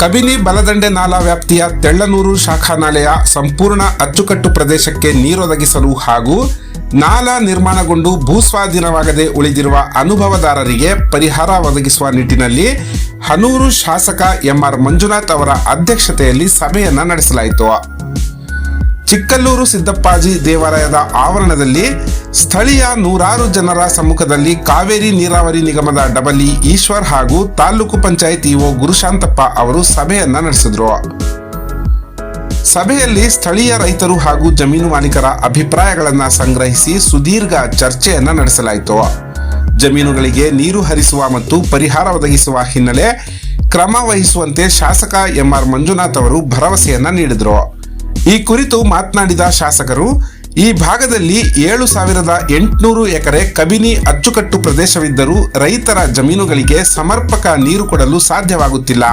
ಕಬಿನಿ ಬಲದಂಡೆ ನಾಲಾ ವ್ಯಾಪ್ತಿಯ ತೆಳ್ಳನೂರು ಶಾಖಾ ನಾಲೆಯ ಸಂಪೂರ್ಣ ಅಚ್ಚುಕಟ್ಟು ಪ್ರದೇಶಕ್ಕೆ ನೀರೊದಗಿಸಲು ಹಾಗೂ ನಾಲಾ ನಿರ್ಮಾಣಗೊಂಡು ಭೂಸ್ವಾಧೀನವಾಗದೆ ಉಳಿದಿರುವ ಅನುಭವದಾರರಿಗೆ ಪರಿಹಾರ ಒದಗಿಸುವ ನಿಟ್ಟಿನಲ್ಲಿ ಹನೂರು ಶಾಸಕ ಎಂಆರ್ ಮಂಜುನಾಥ್ ಅವರ ಅಧ್ಯಕ್ಷತೆಯಲ್ಲಿ ಸಭೆಯನ್ನ ನಡೆಸಲಾಯಿತು. ಚಿಕ್ಕಲ್ಲೂರು ಸಿದ್ದಪ್ಪಾಜಿ ದೇವಾಲಯದ ಆವರಣದಲ್ಲಿ ಸ್ಥಳೀಯ ನೂರಾರು ಜನರ ಸಮ್ಮುಖದಲ್ಲಿ ಕಾವೇರಿ ನೀರಾವರಿ ನಿಗಮದ ಡಬಲಿ ಈಶ್ವರ್ ಹಾಗೂ ತಾಲೂಕು ಪಂಚಾಯತ್ ಇಒ ಗುರುಶಾಂತಪ್ಪ ಅವರು ಸಭೆಯನ್ನ ನಡೆಸಿದ್ರು. ಸಭೆಯಲ್ಲಿ ಸ್ಥಳೀಯ ರೈತರು ಹಾಗೂ ಜಮೀನು ಮಾಲೀಕರ ಅಭಿಪ್ರಾಯಗಳನ್ನು ಸಂಗ್ರಹಿಸಿ ಸುದೀರ್ಘ ಚರ್ಚೆಯನ್ನ ನಡೆಸಲಾಯಿತು. ಜಮೀನುಗಳಿಗೆ ನೀರು ಹರಿಸುವ ಮತ್ತು ಪರಿಹಾರ ಒದಗಿಸುವ ಹಿನ್ನೆಲೆ ಕ್ರಮ ವಹಿಸುವಂತೆ ಶಾಸಕ ಎಂಆರ್ ಮಂಜುನಾಥ್ ಅವರು ಭರವಸೆಯನ್ನ ನೀಡಿದರು. ಈ ಕುರಿತು ಮಾತನಾಡಿದ ಶಾಸಕರು, ಈ ಭಾಗದಲ್ಲಿ ಏಳು ಸಾವಿರದ ಎಂಟುನೂರು ಎಕರೆ ಕಬಿನಿ ಅಚ್ಚುಕಟ್ಟು ಪ್ರದೇಶವಿದ್ದರೂ ರೈತರ ಜಮೀನುಗಳಿಗೆ ಸಮರ್ಪಕ ನೀರು ಕೊಡಲು ಸಾಧ್ಯವಾಗುತ್ತಿಲ್ಲ.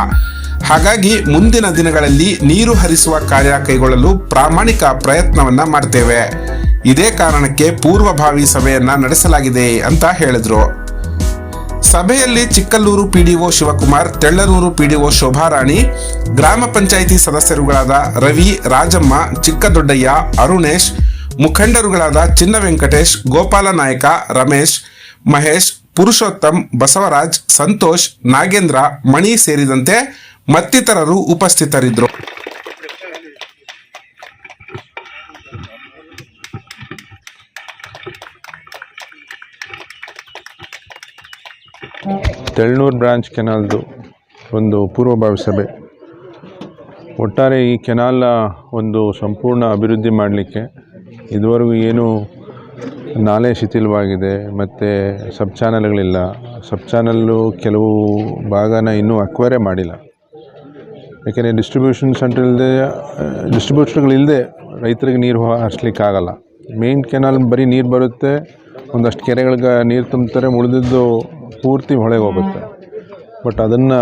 ಹಾಗಾಗಿ ಮುಂದಿನ ದಿನಗಳಲ್ಲಿ ನೀರು ಹರಿಸುವ ಕಾರ್ಯ ಕೈಗೊಳ್ಳಲು ಪ್ರಾಮಾಣಿಕ ಪ್ರಯತ್ನವನ್ನ ಮಾಡ್ತೇವೆ. ಇದೇ ಕಾರಣಕ್ಕೆ ಪೂರ್ವಭಾವಿ ಸಭೆಯನ್ನ ನಡೆಸಲಾಗಿದೆ ಅಂತ ಹೇಳಿದ್ರು. ಸಭೆಯಲ್ಲಿ ಚಿಕ್ಕಲ್ಲೂರು ಪಿಡಿಒ ಶಿವಕುಮಾರ್, ತೆಳ್ಳನೂರು ಪಿಡಿಒ ಶೋಭಾರಾಣಿ, ಗ್ರಾಮ ಪಂಚಾಯಿತಿ ಸದಸ್ಯರುಗಳಾದ ರವಿ, ರಾಜಮ್ಮ, ಚಿಕ್ಕದೊಡ್ಡಯ್ಯ, ಅರುಣೇಶ್, ಮುಖಂಡರುಗಳಾದ ಚಿನ್ನ ವೆಂಕಟೇಶ್ ಗೋಪಾಲ ನಾಯಕ, ರಮೇಶ್, ಮಹೇಶ್, ಪುರುಷೋತ್ತಮ್, ಬಸವರಾಜ್, ಸಂತೋಷ್, ನಾಗೇಂದ್ರ, ಮಣಿ ಸೇರಿದಂತೆ ಮತ್ತಿತರರು ಉಪಸ್ಥಿತರಿದ್ದರು. ತೆಳ್ನೂರು ಬ್ರಾಂಚ್ ಕೆನಾಲ್ದು ಒಂದು ಪೂರ್ವಭಾವಿ ಸಭೆ. ಒಟ್ಟಾರೆ ಈ ಕೆನಾಲ್ನ ಒಂದು ಸಂಪೂರ್ಣ ಅಭಿವೃದ್ಧಿ ಮಾಡಲಿಕ್ಕೆ ಇದುವರೆಗೂ ಏನು ನಾಲೆ ಶಿಥಿಲವಾಗಿದೆ, ಮತ್ತು ಸಬ್ ಚಾನಲ್ಗಳಿಲ್ಲ. ಸಬ್ ಚಾನಲ್ಲು ಕೆಲವು ಭಾಗನ ಇನ್ನೂ ಅಕ್ವೈರೇ ಮಾಡಿಲ್ಲ. ಯಾಕೆಂದರೆ ಡಿಸ್ಟ್ರಿಬ್ಯೂಷನ್ ಸೆಂಟರ್ ಇಲ್ಲದೆ ಡಿಸ್ಟ್ರಿಬ್ಯೂಷನ್ಗಳಿಲ್ಲದೆ ರೈತರಿಗೆ ನೀರು ಹರಿಸ್ಲಿಕ್ಕಾಗಲ್ಲ. ಮೇನ್ ಕೆನಾಲ್ ಬರೀ ನೀರು ಬರುತ್ತೆ, ಒಂದಷ್ಟು ಕೆರೆಗಳಿಗೆ ನೀರು ತುಂಬ್ತಾರೆ ಉಳಿದಿದ್ದು ಪೂರ್ತಿ ಹೊಳೆಗೆ ಹೋಗುತ್ತೆ. ಬಟ್ ಅದನ್ನು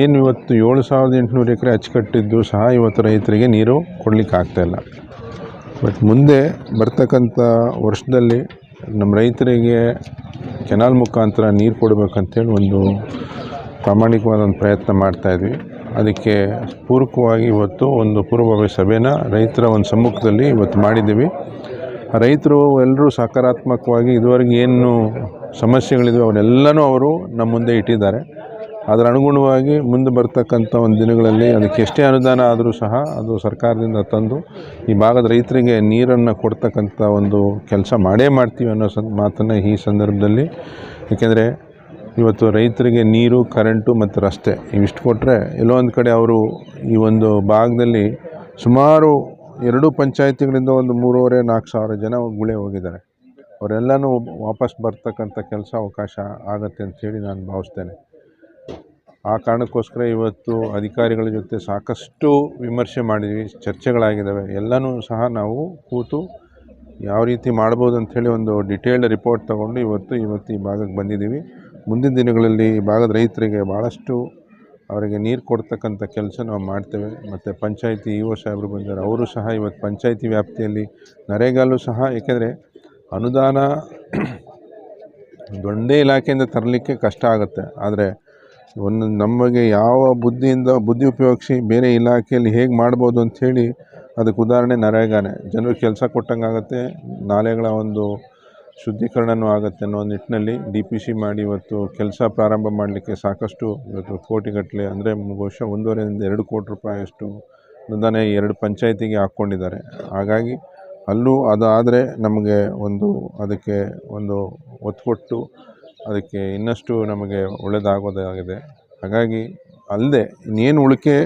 ಏನು ಇವತ್ತು ಏಳು ಸಾವಿರದ ಎಂಟುನೂರು ಎಕರೆ ಅಚ್ಚುಕಟ್ಟಿದ್ದು ಸಹ ಇವತ್ತು ರೈತರಿಗೆ ನೀರು ಕೊಡಲಿಕ್ಕೆ ಆಗ್ತಾಯಿಲ್ಲ ಬಟ್ ಮುಂದೆ ಬರ್ತಕ್ಕಂಥ ವರ್ಷದಲ್ಲಿ ನಮ್ಮ ರೈತರಿಗೆ ಕೆನಾಲ್ ಮುಖಾಂತರ ನೀರು ಕೊಡಬೇಕಂತೇಳಿ ಒಂದು ಪ್ರಾಮಾಣಿಕವಾದ ಒಂದು ಪ್ರಯತ್ನ ಮಾಡ್ತಾಯಿದ್ವಿ ಅದಕ್ಕೆ ಪೂರಕವಾಗಿ ಇವತ್ತು ಒಂದು ಪೂರ್ವಭಾವಿ ಸಭೆನ ರೈತರ ಒಂದು ಸಮ್ಮುಖದಲ್ಲಿ ಇವತ್ತು ಮಾಡಿದ್ದೀವಿ. ರೈತರು ಎಲ್ಲರೂ ಸಕಾರಾತ್ಮಕವಾಗಿ ಇದುವರೆಗೆ ಏನು ಸಮಸ್ಯೆಗಳಿವೆ ಅವನ್ನೆಲ್ಲನೂ ಅವರು ನಮ್ಮ ಮುಂದೆ ಇಟ್ಟಿದ್ದಾರೆ. ಅದರ ಅನುಗುಣವಾಗಿ ಮುಂದೆ ಬರ್ತಕ್ಕಂಥ ಒಂದು ದಿನಗಳಲ್ಲಿ ಅದಕ್ಕೆ ಎಷ್ಟೇ ಅನುದಾನ ಆದರೂ ಸಹ ಅದು ಸರ್ಕಾರದಿಂದ ತಂದು ಈ ಭಾಗದ ರೈತರಿಗೆ ನೀರನ್ನು ಕೊಡ್ತಕ್ಕಂಥ ಒಂದು ಕೆಲಸ ಮಾಡೇ ಮಾಡ್ತೀವಿ ಅನ್ನೋ ಸಂ, ಮಾತನ್ನು ಈ ಸಂದರ್ಭದಲ್ಲಿ. ಏಕೆಂದರೆ ಇವತ್ತು ರೈತರಿಗೆ ನೀರು, ಕರೆಂಟು ಮತ್ತು ರಸ್ತೆ ಇವಿಷ್ಟು ಕೊಟ್ಟರೆ ಎಲ್ಲೋ ಒಂದು ಕಡೆ ಅವರು ಈ ಒಂದು ಭಾಗದಲ್ಲಿ ಸುಮಾರು ಎರಡು ಪಂಚಾಯತಿಗಳಿಂದ ಒಂದು ಮೂರುವರೆ ನಾಲ್ಕು ಸಾವಿರ ಜನ ಗುಳೆ ಹೋಗಿದ್ದಾರೆ. ಅವರೆಲ್ಲನೂ ವಾಪಸ್ ಬರ್ತಕ್ಕಂಥ ಕೆಲಸ ಅವಕಾಶ ಆಗತ್ತೆ ಅಂಥೇಳಿ ನಾನು ಭಾವಿಸ್ತೇನೆ. ಆ ಕಾರಣಕ್ಕೋಸ್ಕರ ಇವತ್ತು ಅಧಿಕಾರಿಗಳ ಜೊತೆ ಸಾಕಷ್ಟು ವಿಮರ್ಶೆ ಮಾಡಿದ್ವಿ, ಚರ್ಚೆಗಳಾಗಿದ್ದಾವೆ. ಎಲ್ಲನೂ ಸಹ ನಾವು ಕೂತು ಯಾವ ರೀತಿ ಮಾಡ್ಬೋದು ಅಂಥೇಳಿ ಒಂದು ಡಿಟೇಲ್ಡ್ ರಿಪೋರ್ಟ್ ತಗೊಂಡು ಇವತ್ತು ಇವತ್ತು ಈ ಭಾಗಕ್ಕೆ ಬಂದಿದ್ದೀವಿ. ಮುಂದಿನ ದಿನಗಳಲ್ಲಿ ಈ ಭಾಗದ ರೈತರಿಗೆ ಭಾಳಷ್ಟು ಅವರಿಗೆ ನೀರು ಕೊಡ್ತಕ್ಕಂಥ ಕೆಲಸ ನಾವು ಮಾಡ್ತೇವೆ. ಮತ್ತು ಪಂಚಾಯಿತಿ ಇ ಒ ಸಾಹೇಬರು ಬಂದರು ಅವರು ಸಹ ಇವತ್ತು ಪಂಚಾಯಿತಿ ವ್ಯಾಪ್ತಿಯಲ್ಲಿ ನರೇಗಾಲು ಸಹ, ಏಕೆಂದರೆ ಅನುದಾನ ಒಂದೇ ಇಲಾಖೆಯಿಂದ ತರಲಿಕ್ಕೆ ಕಷ್ಟ ಆಗುತ್ತೆ. ಆದರೆ ಒಂದು ನಮಗೆ ಯಾವ ಬುದ್ಧಿಯಿಂದ, ಬುದ್ಧಿ ಉಪಯೋಗಿಸಿ ಬೇರೆ ಇಲಾಖೆಯಲ್ಲಿ ಹೇಗೆ ಮಾಡ್ಬೋದು ಅಂಥೇಳಿ ಅದಕ್ಕೆ ಉದಾಹರಣೆ ನರೇಗಾನೆ ಜನರಿಗೆ ಕೆಲಸ ಕೊಟ್ಟಂಗೆ ಆಗುತ್ತೆ, ನಾಲೆಗಳ ಒಂದು ಶುದ್ಧೀಕರಣವೂ ಆಗುತ್ತೆ ಅನ್ನೋ ನಿಟ್ಟಿನಲ್ಲಿ ಡಿ ಪಿ ಸಿ ಮಾಡಿ ಇವತ್ತು ಕೆಲಸ ಪ್ರಾರಂಭ ಮಾಡಲಿಕ್ಕೆ ಸಾಕಷ್ಟು ಇವತ್ತು ಕೋಟಿಗಟ್ಟಲೆ, ಅಂದರೆ ಬಹುಶಃ ಒಂದೂವರೆಯಿಂದ ಎರಡು ಕೋಟಿ ರೂಪಾಯಿಯಷ್ಟು ಅನುದಾನ ಎರಡು ಪಂಚಾಯತಿಗೆ ಹಾಕ್ಕೊಂಡಿದ್ದಾರೆ. ಹಾಗಾಗಿ ಅಲ್ಲೂ ಅದಾದರೆ ನಮಗೆ ಒಂದು, ಅದಕ್ಕೆ ಒಂದು ಒತ್ತು ಕೊಟ್ಟು ಅದಕ್ಕೆ ಇನ್ನಷ್ಟು ನಮಗೆ ಒಳ್ಳೆಯದಾಗೋದಾಗಿದೆ ಹಾಗಾಗಿ ಅಲ್ಲದೆ ಇನ್ನೇನು ಉಳಿಕೆ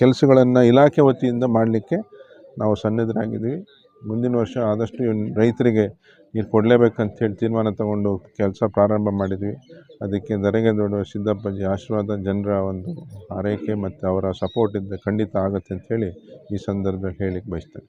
ಕೆಲಸಗಳನ್ನು ಇಲಾಖೆ ವತಿಯಿಂದ ಮಾಡಲಿಕ್ಕೆ ನಾವು ಸನ್ನದ್ಧರಾಗಿದ್ದೀವಿ. ಮುಂದಿನ ವರ್ಷ ಆದಷ್ಟು ರೈತರಿಗೆ ನೀರು ಕೊಡಲೇಬೇಕಂತೇಳಿ ತೀರ್ಮಾನ ತಗೊಂಡು ಕೆಲಸ ಪ್ರಾರಂಭ ಮಾಡಿದ್ವಿ. ಅದಕ್ಕೆ ದರೆಗೆ ದೊಡ್ಡ ಸಿದ್ದಪ್ಪಾಜಿ ಆಶೀರ್ವಾದ, ಜನರ ಒಂದು ಆರೈಕೆ ಮತ್ತು ಅವರ ಸಪೋರ್ಟ್ ಖಂಡಿತ ಆಗುತ್ತೆ ಅಂಥೇಳಿ ಈ ಸಂದರ್ಭದಲ್ಲಿ ಹೇಳಿಕ್ಕೆ ಬಯಸ್ತೇನೆ.